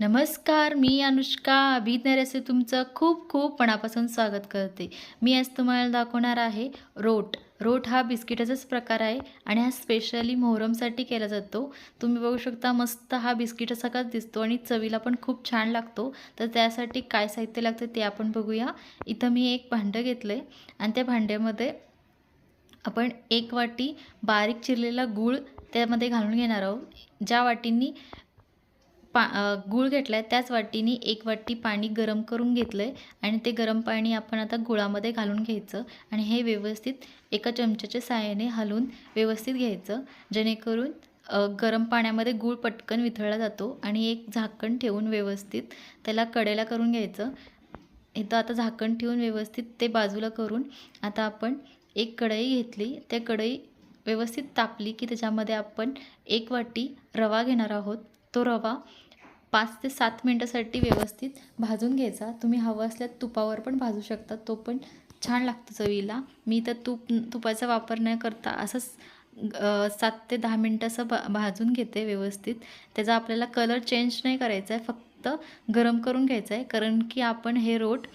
नमस्कार मी अनुष्का. अभिज्ञ असे तुमचं खूप खूप मनापासून स्वागत करते. मी आज तुम्हाला दाखवणार आहे रोट. रोट हा बिस्किटाचाच प्रकार आहे आणि हा स्पेशली मोहरमसाठी केला जातो. तुम्ही बघू शकता मस्त हा बिस्किटासारखाच दिसतो आणि चवीला पण खूप छान लागतो. तर त्यासाठी काय साहित्य लागतं ते आपण बघूया. इथं मी एक भांडं घेतलं आहे आणि त्या भांड्यामध्ये आपण एक वाटी बारीक चिरलेला गूळ त्यामध्ये घालून घेणार आहोत. ज्या वाटींनी पा गूळ घेतला आहे त्याच वाटीने एक वाटी पाणी गरम करून घेतलं आहे आणि ते गरम पाणी आपण आता गुळामध्ये घालून घ्यायचं आणि हे व्यवस्थित एका चमच्याच्या साहाय्याने हलवून व्यवस्थित घ्यायचं. जेणेकरून गरम पाण्यामध्ये गूळ पटकन वितळला जातो आणि एक झाकण ठेवून व्यवस्थित त्याला कडेला करून घ्यायचं. इथं आता झाकण ठेवून व्यवस्थित ते बाजूला करून आता आपण एक कढई घेतली. त्या कढई व्यवस्थित तापली की त्याच्यामध्ये आपण एक वाटी रवा घेणार आहोत. तो रवा पाच ते सात मिनटासाठी व्यवस्थित भाजून घ्यायचा. तुम्ही हवं असल्यास तुपावर पण भाजू शकता. तो पण छान लागतो चवीला. मी तर तूप तुपाचा वापर न करता असंच सात ते दहा मिनटं असं भा भाजून घेते व्यवस्थित. त्याचा आपल्याला कलर चेंज नाही करायचा आहे फक्त गरम करून घ्यायचा आहे कारण की आपण हे रोट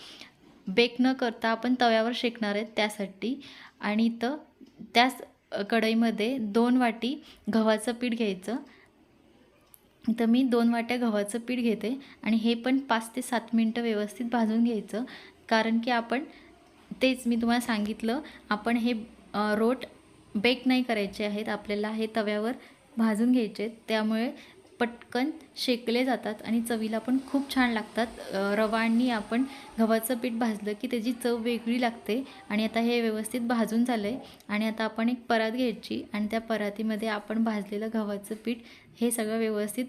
बेक न करता आपण तव्यावर शेकणार आहेत त्यासाठी. आणि इथं त्याच कढईमध्ये दोन वाटी गव्हाचं पीठ घ्यायचं. तर मी दोन वाट्या गव्हाचं पीठ घेते आणि हे पण पाच ते सात मिनटं व्यवस्थित भाजून घ्यायचं. कारण की आपण तेच मी तुम्हाला सांगितलं आपण हे रोट बेक नाही करायचे आहेत. आपल्याला हे तव्यावर भाजून घ्यायचे आहेत. त्यामुळे पटकन शेकले जातात आणि चवीला पण खूप छान लागतात. रवांनी आपण गव्हाचं पीठ भाजलं की त्याची चव वेगळी लागते आणि आता हे व्यवस्थित भाजून झालं आहे आणि आता आपण एक परात घ्यायची आणि त्या परातीमध्ये आपण भाजलेलं गव्हाचं पीठ हे सगळं व्यवस्थित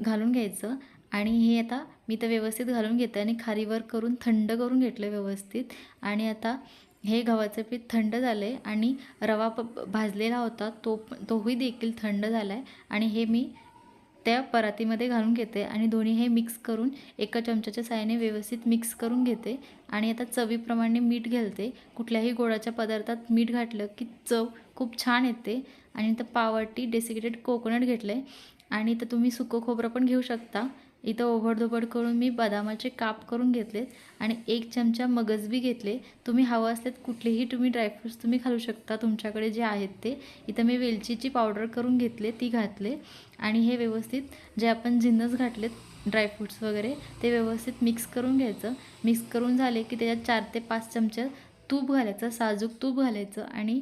घालून घ्यायचं आणि हे आता मी तर व्यवस्थित घालून घेते आणि खारीवर करून थंड करून घेतलं व्यवस्थित आणि आता हे गव्हाचं पीठ थंड झालं आहे आणि रवा प भाजलेला होता तो तोही देखील थंड झाला आहे आणि हे मी त्या परातीमध्ये घालून घेते आणि दोन्ही हे मिक्स करून एका चमच्याच्या साहाय्याने व्यवस्थित मिक्स करून घेते. आणि आता चवीप्रमाणे मीठ घालते. कुठल्याही गोडाच्या पदार्थात मीठ घातलं की चव खूप छान येते. आणि तर पावटी डेसिकेटेड कोकोनट घेतलं आहे आणि तर तुम्ही सुकं खोबरं पण घेऊ शकता. इथं ओबडधोबड करून मी बदामाचे काप करून घेतलेत आणि एक चमचा मगजबी घेतले. तुम्ही हवं असल्यात कुठलेही तुम्ही ड्रायफ्रूट्स तुम्ही घालू शकता. तुमच्याकडे जे आहेत ते. इथं मी वेलचीची पावडर करून घेतले ती घातले. आणि हे व्यवस्थित जे आपण जिन्नस घातलेत ड्रायफ्रूट्स वगैरे ते व्यवस्थित मिक्स करून घ्यायचं. मिक्स करून झाले की त्याच्यात चार ते पाच चमचे तूप घालायचं साजूक तूप घालायचं आणि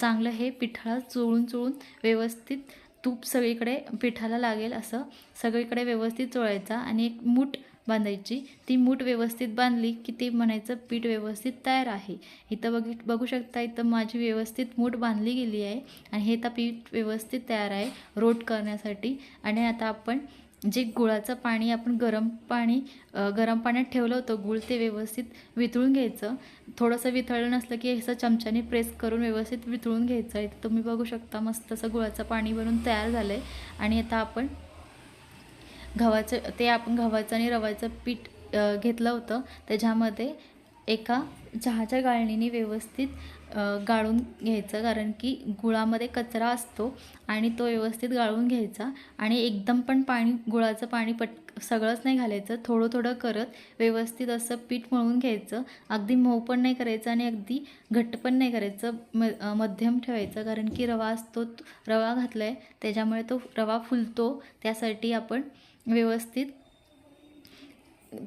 चांगलं हे पिठाळा चोळून चोळून व्यवस्थित तूप सगळीकडे पिठाला लागेल असं सगळीकडे व्यवस्थित चोळायचा आणि एक मूठ बांधायची. ती मूठ व्यवस्थित बांधली की ते म्हणायचं पीठ व्यवस्थित तयार आहे. इथं बघी बघू शकता इथं माझी व्यवस्थित मूठ बांधली गेली आहे आणि हे आता पीठ व्यवस्थित तयार आहे रोट करण्यासाठी. आणि आता आपण जे गुळाचं पाणी आपण गरम पाणी गरम पाण्यात ठेवलं होतं गुळ ते व्यवस्थित वितळून घ्यायचं. थोडंसं वितळलं नसलं की असं चमच्याने प्रेस करून व्यवस्थित वितळून घ्यायचं आहे. तुम्ही बघू शकता मस्त असं गुळाचं पाणी बनून तयार झालं आहे आणि आता आपण गव्हाचं ते आपण गव्हाचं आणि रव्याचं पीठ घेतलं होतं. त्याच्यामध्ये एका चहाच्या गाळणीने व्यवस्थित गाळून घ्यायचं. कारण की गुळामध्ये कचरा असतो आणि तो व्यवस्थित गाळून घ्यायचा आणि एकदम पण पाणी गुळाचं पाणी पट सगळंच नाही घालायचं. थोडं थोडं करत व्यवस्थित असं पीठ मळून घ्यायचं. अगदी मऊ पण नाही करायचं आणि अगदी घट्ट पण नाही करायचं. म मध्यम ठेवायचं. कारण की रवा असतो रवा घातला आहे त्याच्यामुळे तो रवा फुलतो. त्यासाठी आपण व्यवस्थित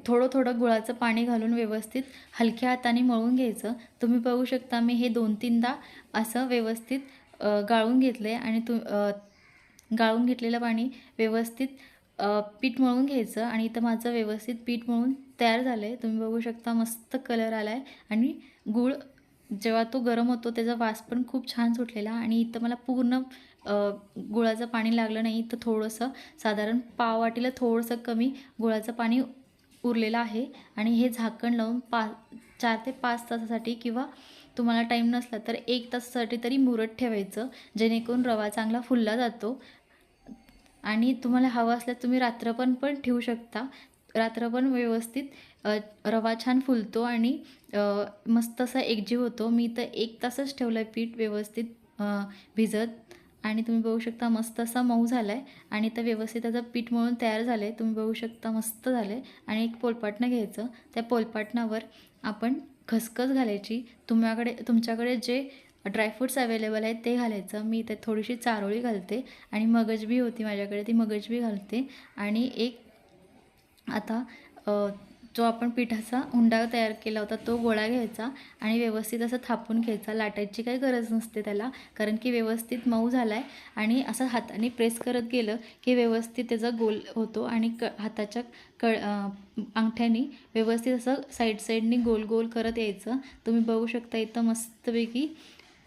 थोडं थोडं गुळाचं पाणी घालून व्यवस्थित हलक्या हाताने मळून घ्यायचं. तुम्ही बघू शकता मी हे दोन तीनदा असं व्यवस्थित गाळून घेतलं आहे आणि तु गाळून घेतलेलं पाणी व्यवस्थित पीठ मळून घ्यायचं आणि इथं माझं व्यवस्थित पीठ मळून तयार झालं आहे तुम्ही बघू शकता मस्त कलर आला आहे आणि गूळ जेव्हा तो गरम होतो त्याचा वास पण खूप छान सुटलेला आणि इथं मला पूर्ण गुळाचं पाणी लागलं नाही. इथं थोडंसं साधारण पाव वाटीला थोडंसं कमी गुळाचं पाणी उरलेलं आहे आणि हे झाकण लावून पा चार ते पाच तासासाठी किंवा तुम्हाला टाईम नसला तर एक तासासाठी तरी मुरत ठेवायचं जेणेकरून रवा चांगला फुलला जातो. आणि तुम्हाला हवं असल्यास तुम्ही रात्रपण पण ठेवू शकता. रात्रपण व्यवस्थित रवा छान फुलतो आणि मस्त असा एकजीव होतो. मी तर एक तासच ठेवलं आहे पीठ व्यवस्थित भिजत. आणि तुम्ही बघू शकता मस्त असा मऊ झाला आहे आणि तर व्यवस्थित त्याचं पीठ मळून तयार झालं आहे तुम्ही बघू शकता मस्त झालं आहे आणि एक पोलपाटणं घ्यायचं. त्या पोलपाटणावर आपण खसखस घालायची. तुम्हाकडे तुमच्याकडे जे ड्रायफ्रूट्स अवेलेबल आहेत ते घालायचं. मी इथे थोडीशी चारोळी घालते. आणि मगजबी होती माझ्याकडे ती मगजबी घालते. आणि एक आता जो आपण पिठाचा हुंडा तयार केला होता तो गोळा घ्यायचा आणि व्यवस्थित असं थापून घ्यायचा. लाटायची काही गरज नसते त्याला कारण की व्यवस्थित मऊ झाला आहे आणि असं हाताने प्रेस करत गेलं की व्यवस्थित त्याचा गोल होतो आणि क हाताच्या कळ अंगठ्याने व्यवस्थित असं साईड साईडनी गोल गोल करत यायचं. तुम्ही बघू शकता इथं मस्तपैकी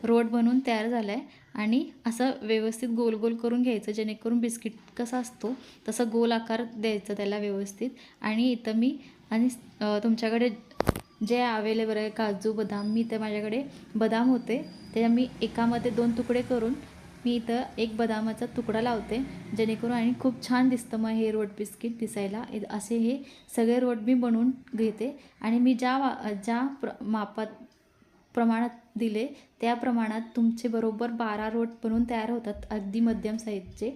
रोड बनवून तयार झाला आहे आणि असं व्यवस्थित गोल गोल करून घ्यायचं जेणेकरून बिस्किट कसा असतो तसं गोल आकार द्यायचं त्याला व्यवस्थित. आणि इथं मी आणि तुमच्याकडे जे अवेलेबल आहे काजू बदाम मी इथं माझ्याकडे बदाम होते. त्याच्या मी एकामध्ये दोन तुकडे करून मी इथं एक बदामाचा तुकडा लावते जेणेकरून आणि खूप छान दिसतं मग हे रोड बिस्किट दिसायला. असे हे सगळे रोड मी बनवून घेते. आणि मी ज्या वा ज्या प्र मापात प्रमाणात दिले त्या प्रमाणात तुमचे बरोबर बारा रोट बनवून तयार होतात अगदी मध्यम साईजचे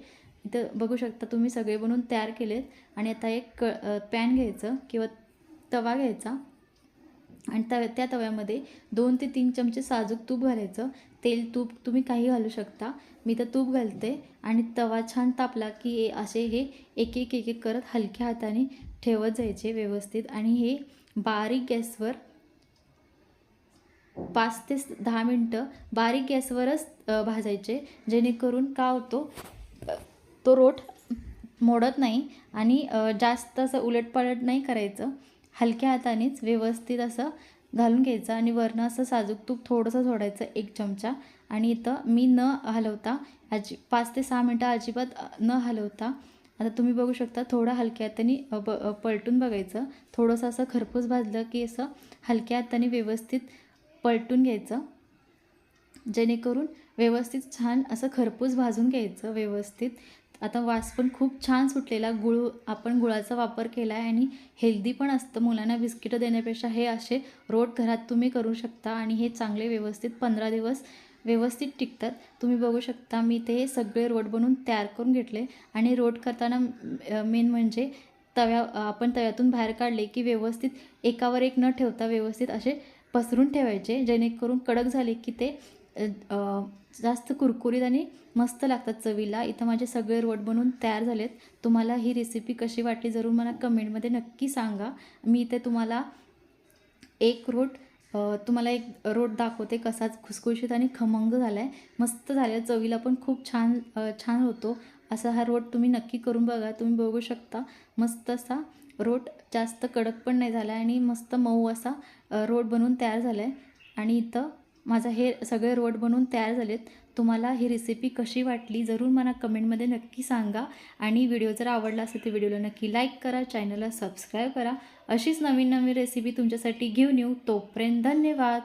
इथं बघू शकता तुम्ही सगळे बनवून तयार केलेत. आणि आता एक क पॅन घ्यायचं किंवा तवा घ्यायचा. आणि तव्या त्या तव्यामध्ये दोन ते तीन चमचे साजूक तूप घालायचं. तेल तूप तुम्ही काही घालू शकता. मी तर तूप घालते. आणि तवा छान तापला की असे हे एक एक एक एक करत हलक्या हाताने ठेवत जायचे व्यवस्थित. आणि हे बारीक गॅसवर पाच ते दहा मिनटं बारीक गॅसवरच भाजायचे. जेणेकरून का होतो तो रोट मोडत नाही आणि जास्त असं उलटपालट नाही करायचं. हलक्या हातानेच व्यवस्थित असं घालून घ्यायचं आणि वरनं असं साजूक तूप थोडंसं सोडायचं एक चमचा. आणि इथं मी न हलवता अजि पाच ते सहा मिनटं अजिबात न हलवता आता तुम्ही बघू शकता थोडं हलक्या हाताने ब पलटून बघायचं. थोडंसं असं खरपूस भाजलं की असं हलक्या हाताने व्यवस्थित पलटून घ्यायचं. जेणेकरून व्यवस्थित छान असं खरपूस भाजून घ्यायचं व्यवस्थित. आता वास पण खूप छान सुटलेला. गुळ आपण गुळाचा वापर केला आहे आणि हेल्दी पण असतं. मुलांना बिस्किटं देण्यापेक्षा हे असे रोट घरात तुम्ही करू शकता आणि हे चांगले व्यवस्थित पंधरा दिवस व्यवस्थित टिकतात. तुम्ही बघू शकता मी ते सगळे रोट बनवून तयार करून घेतले आणि रोट करताना मेन म्हणजे तव्या आपण तव्यातून बाहेर काढले की व्यवस्थित एकावर एक न ठेवता व्यवस्थित असे पसरून ठेवायचे जेणेकरून कडक झाले की ते जास्त कुरकुरीत आणि मस्त लागतात चवीला. इथं माझे सगळे रोट बनवून तयार झालेत. तुम्हाला ही रेसिपी कशी वाटली जरूर मला कमेंटमध्ये नक्की सांगा. मी इथे तुम्हाला एक रोट तुम्हाला एक रोट दाखवते कसाच खुसखुशीत आणि खमंग झाला आहे मस्त झालं चवीला पण खूप छान छान होतो. असा हा रोट तुम्ही नक्की करून बघा. तुम्ही बघू शकता. मस्त असा रोट जास्त कडक पण नाही झाला आणि मस्त मऊ असा रोट बनवून तयार झाला आहे आणि इथं माझा हे सगळे रोट बनवून तयार झालेत. तुम्हाला ही रेसिपी कशी वाटली जरूर मला कमेंटमध्ये नक्की सांगा. आणि व्हिडिओ जर आवडला असेल तर व्हिडिओला नक्की लाईक करा चॅनलला सबस्क्राईब करा. अशीच नवीन नवीन रेसिपी तुमच्यासाठी घेऊन येऊ. तोपर्यंत धन्यवाद!